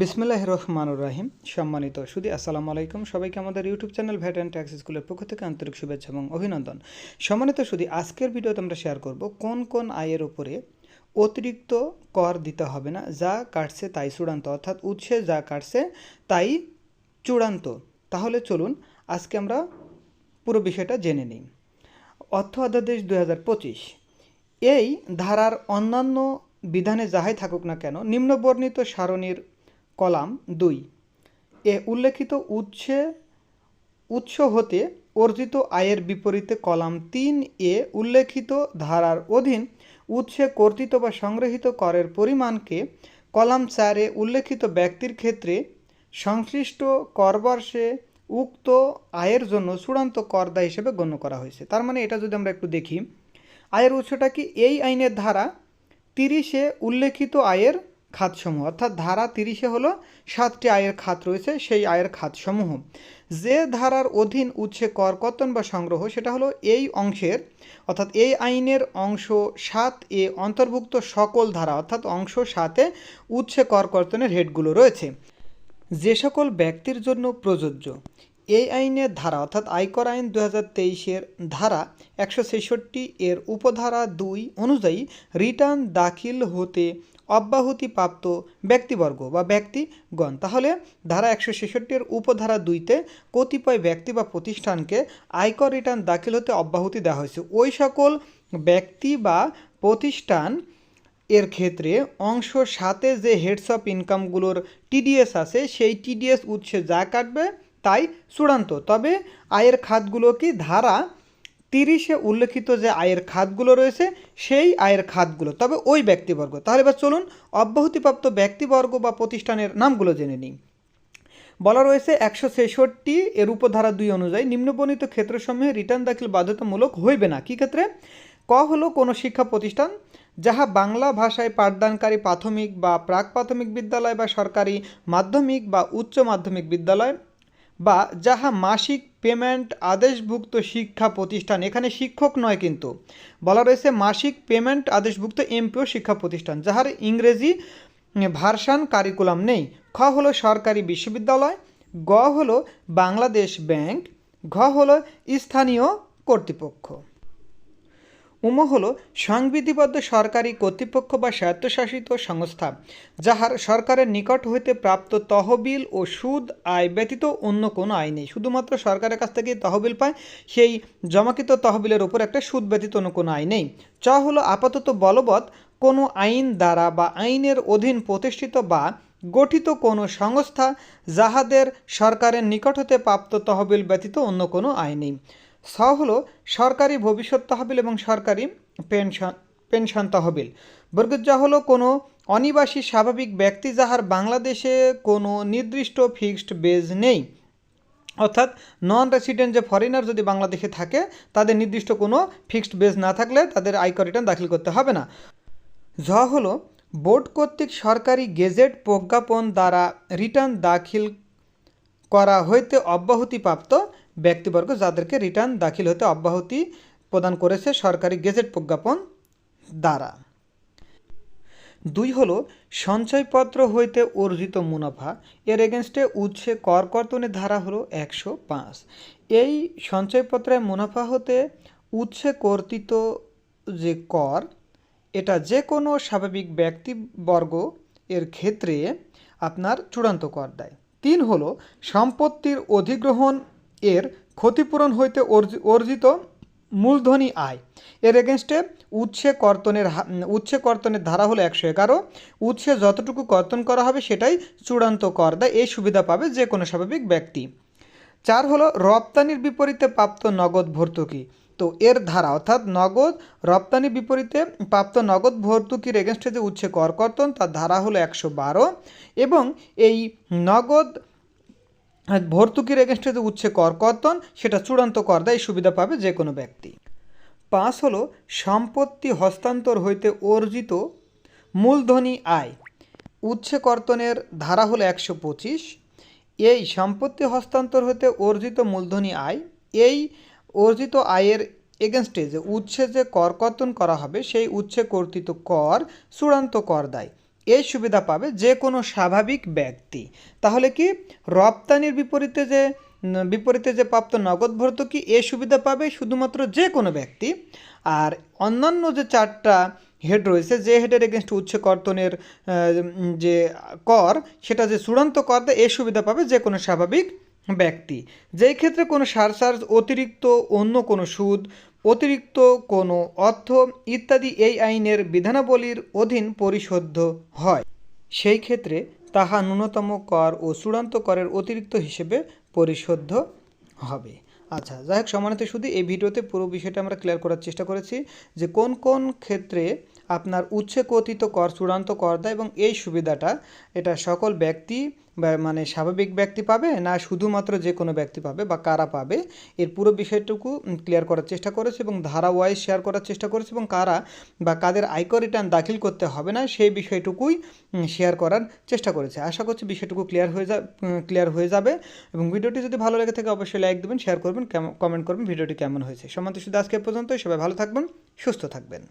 বিসমিল্লাহ রহমানুর রাহিম সম্মানিত সুদী, আসসালামু আলাইকুম। সবাইকে আমাদের YouTube channel VAT and tax স্কুলের পক্ষ থেকে আন্তরিক শুভেচ্ছা এবং অভিনন্দন। সম্মানিত সুদী, আজকের ভিডিওতে আমরা শেয়ার করব কোন কোন আয়ের উপরে অতিরিক্ত কর দিতে হবে না, যা কাটছে তাই চূড়ান্ত, অর্থাৎ উৎসে যা কাটছে তাই চূড়ান্ত। তাহলে চলুন আজকে আমরা পুরো বিষয়টা জেনে নিই। অর্থ অধ্যাদেশ দুই হাজার পঁচিশ। এই ধারার অন্যান্য বিধানে যাহাই থাকুক না কেন, নিম্নবর্ণিত সারণীর কলাম দুই। এ উল্লেখিত উৎসে, উৎস হতে অর্জিত আয়ের বিপরীতে কলাম তিন এ উল্লেখিত ধারার অধীন উৎসে কর্তৃত বা সংগৃহীত করের পরিমাণকে কলাম চারে উল্লেখিত ব্যক্তির ক্ষেত্রে সংশ্লিষ্ট করবর্ষে উক্ত আয়ের জন্য চূড়ান্ত করদা হিসেবে গণ্য করা হয়েছে। তার মানে এটা যদি আমরা একটু দেখি, আয়ের উৎসটা কি? এই আইনের ধারা তিরিশে উল্লেখিত আয়ের খাতসমূহ। অর্থাৎ ধারা তিরিশে হলো সাতটি আয়ের খাত রয়েছে, সেই আয়ের খাতসমূহ। যে ধারার অধীন উৎসে কর কর্তন বা সংগ্রহ, সেটা হলো এই অংশের, অর্থাৎ এই আইনের অংশ সাত এ অন্তর্ভুক্ত সকল ধারা, অর্থাৎ অংশ সাতে উৎসে কর কর্তনের হেডগুলো রয়েছে। যে সকল ব্যক্তির জন্য প্রযোজ্য, এই আইনের ধারা, অর্থাৎ আয়কর আইন দু হাজার তেইশের ধারা একশো ছেষট্টি এর উপধারা দুই অনুযায়ী রিটার্ন দাখিল হতে অব্যাহতিপ্রাপ্ত ব্যক্তিবর্গ বা ব্যক্তিগণ। তাহলে ধারা একশো ছেষট্টির উপধারা দুইতে কতিপয় ব্যক্তি বা প্রতিষ্ঠানকে আয়কর রিটার্ন দাখিল হতে অব্যাহতি দেওয়া হয়েছে। ওই সকল ব্যক্তি বা প্রতিষ্ঠান এর ক্ষেত্রে অংশ সাথে যে হেডস অফ ইনকামগুলোর টিডিএস আছে, সেই টিডিএস উৎসে যা কাটবে তাই চূড়ান্ত। তবে আয়ের খাতগুলো কি? ধারা তিরিশে উল্লেখিত যে আয়ের খাতগুলো রয়েছে, সেই আয়ের খাতগুলো। তবে ওই ব্যক্তিবর্গ। তাহলে এবার চলুন অব্যাহতিপ্রাপ্ত ব্যক্তিবর্গ বা প্রতিষ্ঠানের নামগুলো জেনে নিই। বলা রয়েছে একশো ছেষট্টি এর উপধারা দুই অনুযায়ী নিম্নবর্ণিত ক্ষেত্রসমূহে রিটার্ন দাখিল বাধ্যতামূলক হইবে না। কী ক্ষেত্রে? ক হলো কোনো শিক্ষা প্রতিষ্ঠান যাহা বাংলা ভাষায় পাঠদানকারী প্রাথমিক বা প্রাক প্রাথমিক বিদ্যালয় বা সরকারি মাধ্যমিক বা উচ্চ মাধ্যমিক বিদ্যালয় বা যাহা মাসিক পেমেন্ট আদেশভুক্ত শিক্ষা প্রতিষ্ঠান, এখানে শিক্ষক নয় কিন্তু। বলা রয়েছে মাসিক পেমেন্ট আদেশভুক্ত এমপিও শিক্ষা প্রতিষ্ঠান, যাহার ইংরেজি ভার্সান কারিকুলাম নেই। খ হলো সরকারি বিশ্ববিদ্যালয়, গ হলো বাংলাদেশ ব্যাংক, ঘ হলো স্থানীয় কর্তৃপক্ষ। উম হল সংবিধিবদ্ধ সরকারি কর্তৃপক্ষ বা স্বায়ত্তশাসিত সংস্থা, যাহার সরকারের নিকট হইতে প্রাপ্ত তহবিল ও সুদ আয় ব্যতীত অন্য কোনো আয় নেই। শুধুমাত্র সরকারের কাছ থেকে তহবিল পায়, সেই জমাকৃত তহবিলের উপর একটা সুদ ব্যতীত অন্য কোনো আয় নেই। চ হলো আপাতত বলবৎ কোনো আইন দ্বারা বা আইনের অধীন প্রতিষ্ঠিত বা গঠিত কোনো সংস্থা, যাহাদের সরকারের নিকট হতে প্রাপ্ত তহবিল ব্যতীত অন্য কোনো আয় নেই। স হলো সরকারি ভবিষ্যৎ তহবিল এবং সরকারি পেনশন পেনশন তহবিল। বর্গজা হলো কোনো অনিবাসী স্বাভাবিক ব্যক্তি যাহার বাংলাদেশে কোনো নির্দিষ্ট ফিক্সড বেজ নেই। অর্থাৎ নন রেসিডেন্ট যে ফরেনার যদি বাংলাদেশে থাকে, তাদের নির্দিষ্ট কোনো ফিক্সড বেজ না থাকলে তাদের আয়কর রিটার্ন দাখিল করতে হবে না। ঝ হলো বোর্ড কর্তৃক সরকারি গেজেট প্রজ্ঞাপন দ্বারা রিটার্ন দাখিল করা হইতে অব্যাহতিপ্রাপ্ত ব্যক্তিবর্গ যাদেরকে রিটার্ন দাখিল হতে অব্যাহতি প্রদান করেছে সরকারি গেজেট প্রজ্ঞাপন দ্বারা। দুই হলো, সঞ্চয়পত্র হইতে অর্জিত মুনাফা, এর এগেনস্টে উৎসে কর কর্তনের ধারা হলো একশো পাঁচ। এই সঞ্চয়পত্রে মুনাফা হতে উৎসে কর্তৃত যে কর, এটা যে কোনো স্বাভাবিক ব্যক্তিবর্গ এর ক্ষেত্রে আপনার চূড়ান্ত কর দেয়। তিন হলো, সম্পত্তির অধিগ্রহণ এর ক্ষতিপূরণ হইতে অর্জিত মূলধনী আয়। এর এগেনস্টে উৎসে কর্তনের উৎসে কর্তনের ধারা হলো একশো এগারো। উৎসে যতটুকু কর্তন করা হবে সেটাই চূড়ান্ত কর দেয় এই সুবিধা পাবে যে কোনো স্বাভাবিক ব্যক্তি। চার হলো রপ্তানির বিপরীতে প্রাপ্ত নগদ ভর্তুকি। তো এর ধারা অর্থাৎ নগদ রপ্তানির বিপরীতে প্রাপ্ত নগদ ভর্তুকির এগেনস্টে যে উচ্ছে কর কর্তন তার ধারা হলো একশো বারো এবং এই নগদ ভর্তুকির এগেনস্টে যে উচ্ছে কর কর্তন, সেটা চূড়ান্ত কর দেয় সুবিধা পাবে যে কোনো ব্যক্তি। পাঁচ হলো, সম্পত্তি হস্তান্তর হইতে অর্জিত মূলধনী আয়। উচ্ছে কর্তনের ধারা হলো একশো পঁচিশ। এই সম্পত্তি হস্তান্তর হতে অর্জিত মূলধনী আয়, এই অর্জিত আয়ের এগেনস্টে যে উচ্ছে যে কর কর্তন করা হবে, সেই উচ্ছে কর্তৃত কর চূড়ান্ত কর দেয়। এই সুবিধা পাবে যে কোনো স্বাভাবিক ব্যক্তি। তাহলে কি রপ্তানির বিপরীতে যে বিপরীতে যে প্রাপ্ত নগদ ভর্তুকি, এ সুবিধা পাবে শুধুমাত্র যে কোনো ব্যক্তি। আর অন্যান্য যে চারটা হেড রয়েছে, যে হেডের এগেনস্ট উচ্চ কর্তনের যে কর, সেটা যে চূড়ান্ত কর দেয় এই সুবিধা পাবে যে কোনো স্বাভাবিক ব্যক্তি। যেই ক্ষেত্রে কোনো সারচার্জ অতিরিক্ত, অন্য কোনো সুদ অতিরিক্ত কোনো অর্থ ইত্যাদি এই আইনের বিধানাবলীর অধীন পরিশোধ হয়। সেই ক্ষেত্রে তাহা ন্যূনতম কর ও চূড়ান্ত করের অতিরিক্ত হিসেবে পরিশোধ হবে। আচ্ছা যাই হোক সমানিত শুধু এই ভিডিওতে পুরো বিষয়টা আমরা ক্লিয়ার করার চেষ্টা করেছি যে কোন কোন ক্ষেত্রে আপনার উচ্ছে কথিত কর, চূড়ান্ত কর দেয় এবং এই সুবিধাটা, এটা সকল ব্যক্তি মানে স্বাভাবিক ব্যক্তি পাবে না শুধুমাত্র যে কোনো ব্যক্তি পাবে বা কারা পাবে, এর পুরো বিষয়টুকু ক্লিয়ার করার চেষ্টা করেছে এবং ধারা ওয়াইজ শেয়ার করার চেষ্টা করেছে এবং কারা বা কাদের আয়কর রিটার্ন দাখিল করতে হবে না সেই বিষয়টুকুই শেয়ার করার চেষ্টা করেছে। আশা করছি বিষয়টুকু ক্লিয়ার হয়ে যা ক্লিয়ার হয়ে যাবে এবং ভিডিওটি যদি ভালো লেগে থাকে অবশ্যই লাইক দেবেন শেয়ার করবেন কমেন্ট করবেন, ভিডিওটি কেমন হয়েছে। সমান্ত শুধু আজকে এ পর্যন্তই, সবাই ভালো থাকবেন, সুস্থ থাকবেন।